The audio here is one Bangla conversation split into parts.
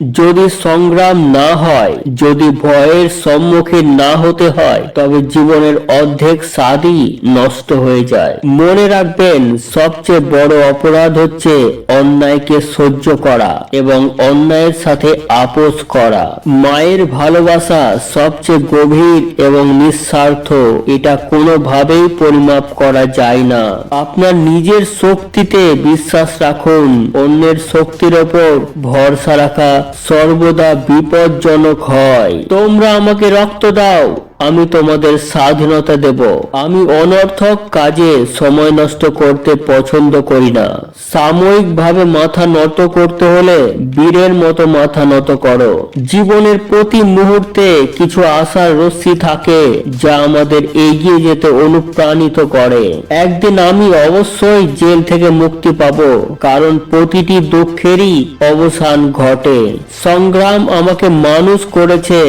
যদি সংগ্রাম না হয়, যদি ভয়ের সম্মুখীন না হতে হয়, তবে জীবনের অর্ধেক স্বাদই নষ্ট হয়ে যায়। মনে রাখবেন, সবচেয়ে বড় অপরাধ হচ্ছে অন্যায়কে সহ্য করা এবং অন্যায়ের সাথে আপোষ করা। মায়ের ভালোবাসা সবচেয়ে গভীর এবং নিঃস্বার্থ, এটা কোনোভাবেই পরিমাপ করা যায় না। আপনার নিজের শক্তিতে বিশ্বাস রাখুন, অন্যের শক্তির ওপর ভরসা রাখা সর্বদা বিপজ্জনক হয়। তোমরা আমাকে রক্ত দাও। আমি তোমাদের স্বাধীনতা দেব। আমি অনর্থক কাজে সময় নষ্ট করতে পছন্দ করি না। সাময়িকভাবে মাথা নত করতে হলে বীরের মতো মাথা নত করো। জীবনের প্রতি মুহূর্তে কিছু আশার রশ্মি থাকে যা আমাদের এগিয়ে যেতে অনুপ্রাণিত করে। একদিন আমি অবশ্যই জেল থেকে মুক্তি পাব, কারণ প্রতিটি দুঃখেরই অবসান ঘটে। সংগ্রাম আমাকে মানুষ করেছে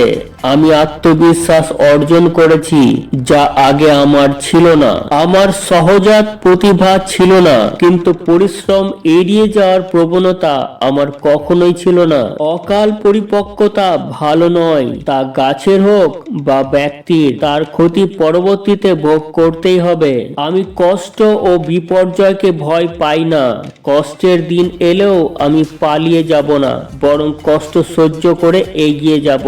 আমি আত্মবিশ্বাস অর্জন করেছি যা আগে আমার ছিল না। আমার সহজাত প্রতিভা ছিল না, কিন্তু পরিশ্রম এড়িয়ে যাওয়ার প্রবণতা আমার কখনোই ছিল না। অকাল পরিপক্কতা ভালো নয়, তা গাছের হোক বা ব্যক্তির, তার ক্ষতি পরবর্তীতে ভোগ করতেই হবে। আমি কষ্ট ও বিপর্যয়কে ভয় পাই না, কষ্টের দিন এলেও আমি পালিয়ে যাব না, বরং কষ্ট সহ্য করে এগিয়ে যাব।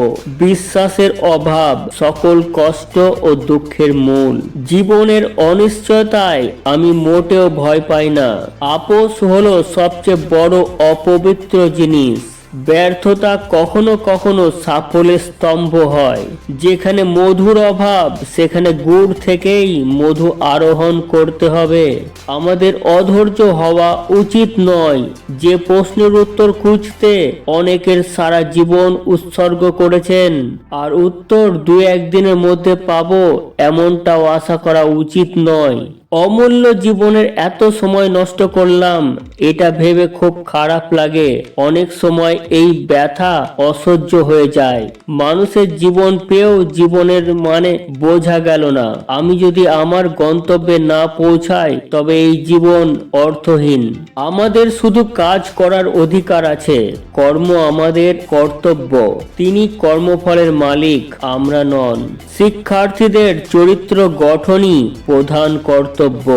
বিশ্বাসের অভাব সকল কষ্ট ও দুঃখের মূল। জীবনের অনিশ্চয়তায় আমি মোটেও ভয় পাই না। আপোষ হলো সবচেয়ে বড় অপবিত্র জিনিস। ব্যর্থতা কখনো কখনো সাফল্যের স্তম্ভ হয়। যেখানে মধুর অভাব, সেখানে গুড় থেকেই মধু আরোহণ করতে হবে। আমাদের অধৈর্য হওয়া উচিত নয় যে প্রশ্নের উত্তর খুঁজতে অনেকের সারা জীবন উৎসর্গ করেছেন। আর উত্তর দু একদিনের মধ্যে পাবো এমনটাও আশা করা উচিত নয়। অমূল্য জীবনের এত সময় নষ্ট করলাম, এটা ভেবে খুব খারাপ লাগে। অনেক সময় এই ব্যথা অসহ্য হয়ে যায়। মানুষের জীবন পেয়েও জীবনের মানে বোঝা গেল না। আমি যদি আমার গন্তব্যে না পৌঁছাই, তবে এই জীবন অর্থহীন। আমাদের শুধু কাজ করার অধিকার আছে। কর্ম আমাদের কর্তব্য। তিনি কর্মফলের মালিক, আমরা নন। শিক্ষার্থীদের চরিত্র গঠনই প্রধান কর্তব্য। বক্তব্য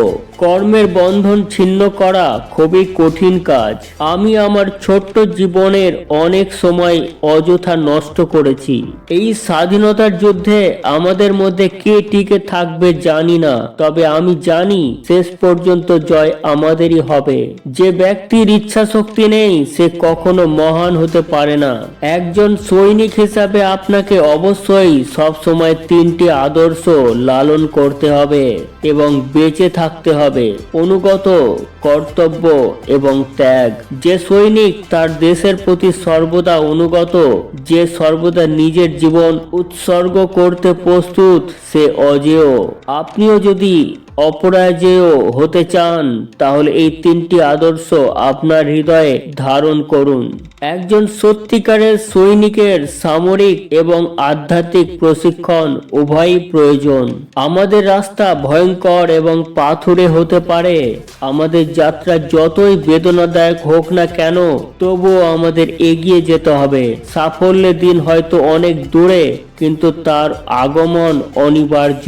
কর্মের বন্ধন ছিন্ন করা খুবই কঠিন কাজ। আমি আমার ছোট্ট জীবনের অনেক সময় অযথা নষ্ট করেছি। এই স্বাধীনতার যুদ্ধে আমাদের মধ্যে কে টিকে থাকবে জানি না, তবে আমি জানি শেষ পর্যন্ত জয় আমাদেরই হবে। যে ব্যক্তির ইচ্ছা শক্তি নেই, সে কখনো মহান হতে পারে না। একজন সৈনিক হিসাবে আপনাকে অবশ্যই সব সময় তিনটি আদর্শ লালন করতে হবে এবং বেঁচে থাকতে হবে। অনুগত, কর্তব্য এবং ত্যাগ। যে সৈনিক তার দেশের প্রতি সর্বদা অনুগত, যে সর্বদা নিজের জীবন উৎসর্গ করতে প্রস্তুত, সে অজেয়। আপনিও যদি অপরাজেয় হতে চান, তাহলে এই তিনটি আদর্শ আপনার হৃদয়ে ধারণ করুন। একজন সত্যিকারের সৈনিকের সামরিক এবং আধ্যাত্মিক প্রশিক্ষণ উভয়ই প্রয়োজন। আমাদের রাস্তা ভয়ঙ্কর এবং পাথুরে হতে পারে। আমাদের যাত্রা যতই বেদনাদায়ক হোক না কেন, তবুও আমাদের এগিয়ে যেতে হবে। সাফল্যের দিন হয়তো অনেক দূরে কিন্তু তার আগমন অনিবার্য।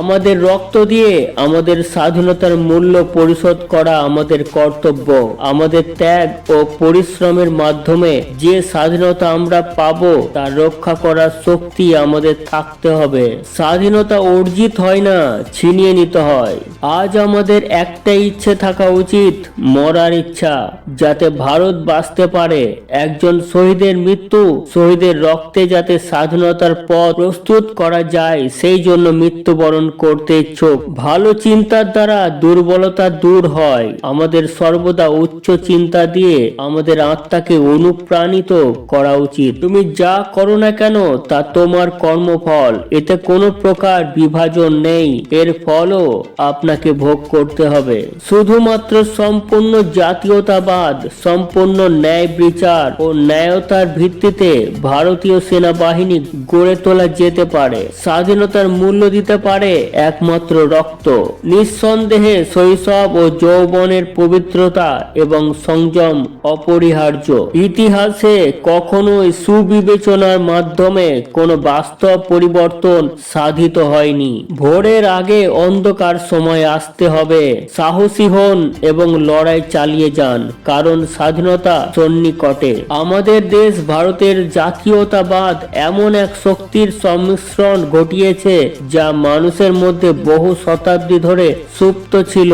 আমাদের রক্ত দিয়ে আমাদের স্বাধীনতার মূল্য পরিশোধ করা আমাদের কর্তব্য। আমাদের ত্যাগ ও পরিশ্রমের মাধ্যমে যে স্বাধীনতা আমরা পাব, তা রক্ষা করার শক্তি আমাদের থাকতে হবে। স্বাধীনতা অর্জিত হয় না, ছিনিয়ে নিতে হয়। আজ আমাদের একটাই ইচ্ছে থাকা উচিত, মরার ইচ্ছা। যাতে ভারত বাঁচতে পারে, একজন শহীদের মৃত্যু, শহীদের রক্তে যাতে স্বাধীনতার পথ প্রস্তুত করা যায়, সেই জন্য মৃত্যুবরণ করতে ইচ্ছুক। ভালো চিন্তার দ্বারা দুর্বলতা দূর হয়। আমাদের সর্বদা উচ্চ চিন্তা দিয়ে আমাদের আত্মাকে অনুপ্রাণিত করা উচিত। তুমি যা করো না কেন, তা তোমার কর্মফল। এতে কোনো প্রকার বিভাজন নেই। এর ফলও আপনাকে ভোগ করতে হবে। শুধুমাত্র সম্পূর্ণ জাতীয়তাবাদ, সম্পূর্ণ ন্যায় বিচার ও ন্যায়তার ভিত্তিতে ভারতীয় সেনাবাহিনী গড়ে গড়ে তোলা যেতে পারে। স্বাধীনতার মূল্য দিতে পারে একমাত্র রক্ত। নিঃসন্দেহে শৈশব ও যৌবনের পবিত্রতা এবং সংযম অপরিহার্য। ইতিহাসে কখনোই সুবিবেচনার মাধ্যমে কোনো বাস্তব পরিবর্তন সাধিত হয়নি। ভোরের আগে অন্ধকার সময় আসতে হবে। সাহসী হন এবং লড়াই চালিয়ে যান, কারণ স্বাধীনতা সন্নিকটে। আমাদের দেশ ভারতের জাতীয়তাবাদ এমন এক শক্তির সংমিশ্রণ ঘটিয়েছে, যা মানুষের মধ্যে বহু শতাব্দী ধরে সুপ্ত ছিল।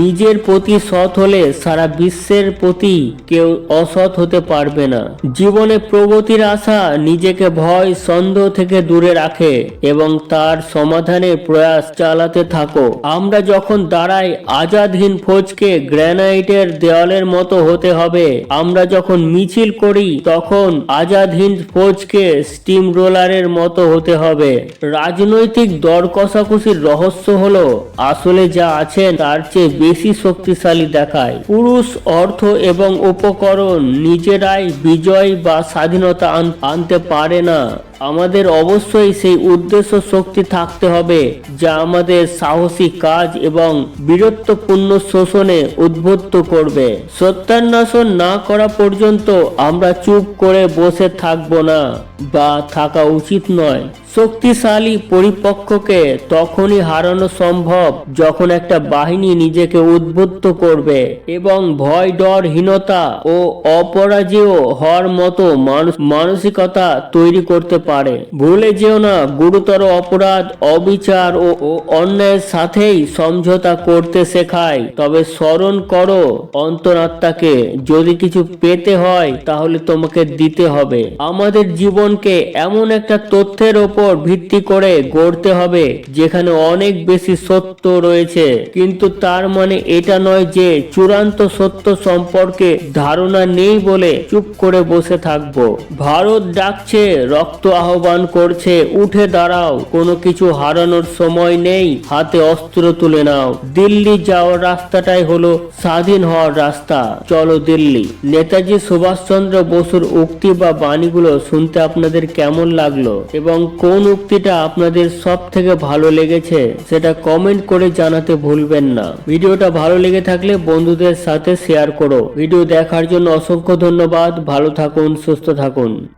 নিজের প্রতি সৎ হলে সারা বিশ্বের প্রতি কেউ অসৎ হতে পারবে না। জীবনে প্রগতির আশা নিজেকে ভয়, সন্দেহ থেকে দূরে রাখে এবং তার সমাধানের প্রয়াস চালাতে থাকো। আমরা যখন দাঁড়াই আজাদহীন ফৌজকে গ্র্যানাইটের দেওয়ালের মতো হতে হবে, আমরা যখন মিছিল করি, তখন আজাদহীন ফৌজকে স্টিম রোলারের মতো হতে হবে। রাজনৈতিক দর কষাকষির রহস্য হলো, আসলে যা আছেন তার চেয়ে বেশি শক্তিশালী দেখায়। পুরুষ অর্থ এবং উপকরণ নিজেরাই বিজয় বা স্বাধীনতা আনতে পারে না। আমাদের অবশ্যই সেই উদ্দেশ্য শক্তি থাকতে হবে, যা আমাদের সাহসী কাজ এবং বীরত্বপূর্ণ শোষণে উদ্বুদ্ধ করবে। সত্যান্বেষণ না করা পর্যন্ত আমরা চুপ করে বসে থাকব না বা থাকা উচিত নয়। শক্তিশালী পরিপক্ষকে তখনই হারানো সম্ভব যখন একটা বাহিনী নিজেকে উদ্বুদ্ধ করবে এবং ভয় ডরহীনতা ও অপরাজেয় হওয়ার মতো মানসিকতা তৈরি করতে পারে। ভুলে যেও না, গুরুতর অপরাধ, অবিচার ও অন্যায়ের সাথেই সমঝোতা করতে শেখায়। তবে স্মরণ করো, অন্তরাত্মাকে, যদি কিছু পেতে হয়, তাহলে তোমাকে দিতে হবে। আমাদের জীবনকে এমন একটা তথ্যের ওপর ভিত্তি করে গড়তে হবে, যেখানে অনেক বেশি সত্য রয়েছে। কিন্তু তার মানে এটা নয় যে চূড়ান্ত সত্য সম্পর্কে ধারণা নেই বলে চুপ করে বসে থাকব। ভারত ডাকছে, রক্ত আহ্বান করছে, উঠে দাঁড়াও, কোনো কিছু হারানোর সময় নেই, হাতে অস্ত্র তুলে নাও। দিল্লি যাওয়ার রাস্তাটাই হলো স্বাধীন হওয়ার রাস্তা। চলো দিল্লি। নেতাজি সুভাষচন্দ্র বসুর উক্তি বা বাণীগুলো শুনতে আপনাদের কেমন লাগল? এবং কোন উক্তিটা আপনাদের সব থেকে ভালো লেগেছে, সেটা কমেন্ট করে জানাতে ভুলবেন না। ভিডিওটা ভালো লেগে থাকলে বন্ধুদের সাথে শেয়ার করো। ভিডিও দেখার জন্য অসংখ্য ধন্যবাদ। ভালো থাকুন, সুস্থ থাকুন।